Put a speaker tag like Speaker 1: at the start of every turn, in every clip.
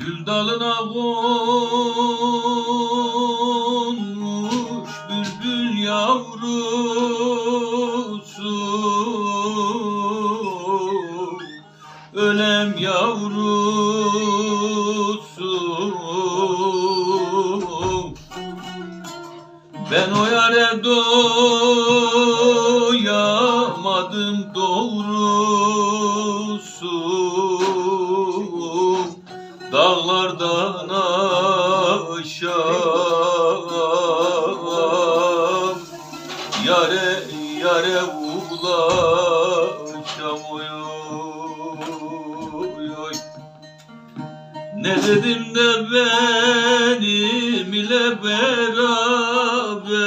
Speaker 1: Gül dalına konmuş bülbül yavrusu. Ölem yavrusu. Ben o yare doyamadım doğrusu Dağlardan aşağı. Yare yare ulaşam oy ne dedim de benim ile beraber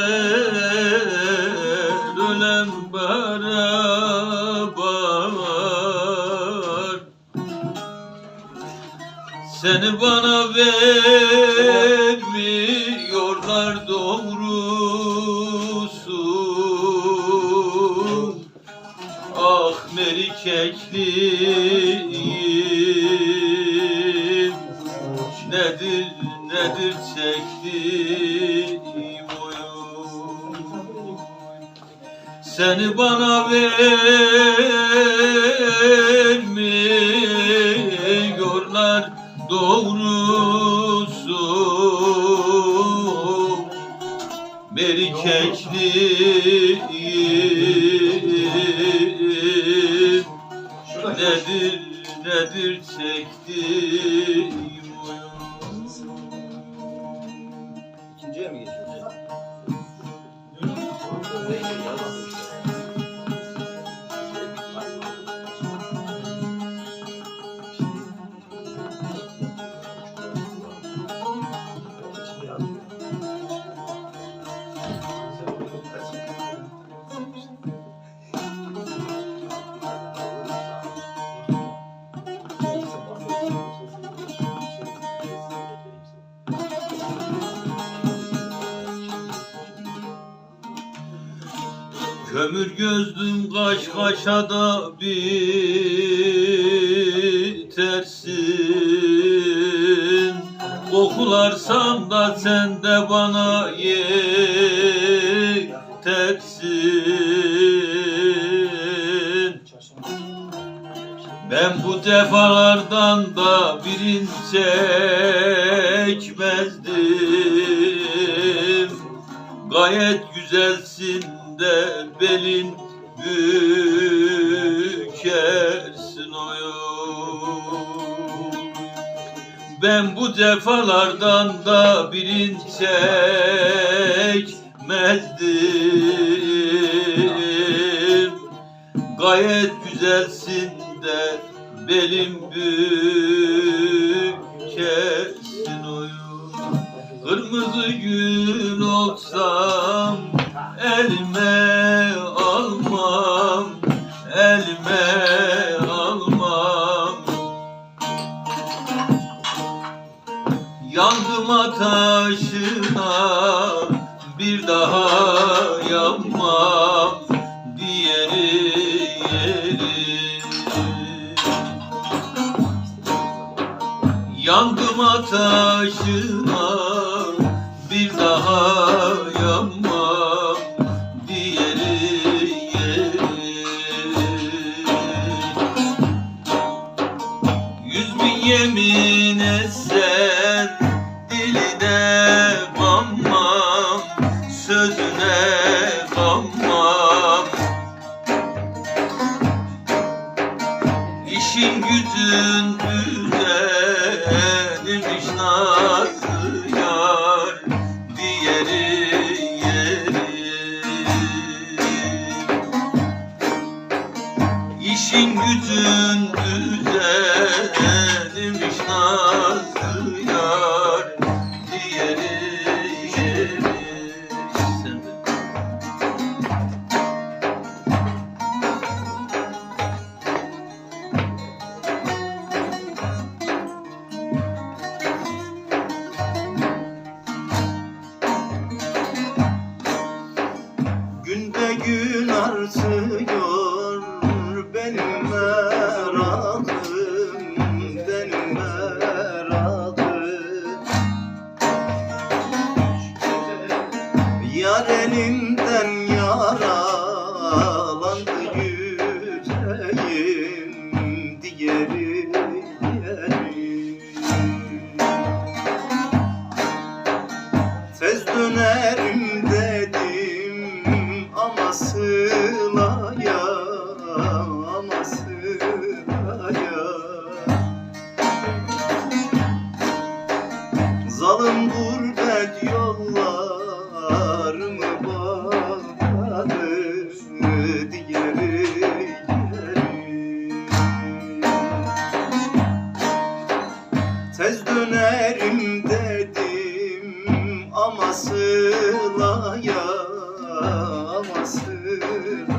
Speaker 1: Seni bana vermiyorlar doğrusu. Ah merikekliğim Nedir nedir çektiğim oyun? Seni bana vermiyorlar doğrusu Merikekliğim Nedir nedir çektiğim
Speaker 2: İkinciye mi geçiyoruz?
Speaker 1: Kömür gözlüm kaş kaşa da bitersin. Kokularsam da sen de bana yetersin. Ben bu defalardan da birini çekmezdim Ben bu defalardan da birini çekmezdim. Gayet güzelsin de belim bükersin oyun Kırmızı gül olsam elime almam elime Ateşine bir daha yanmam diğeri yeri Yandım ateşine düzenmiş
Speaker 2: Welcome. Tez dönerim dedim ama sılaya ama sılaya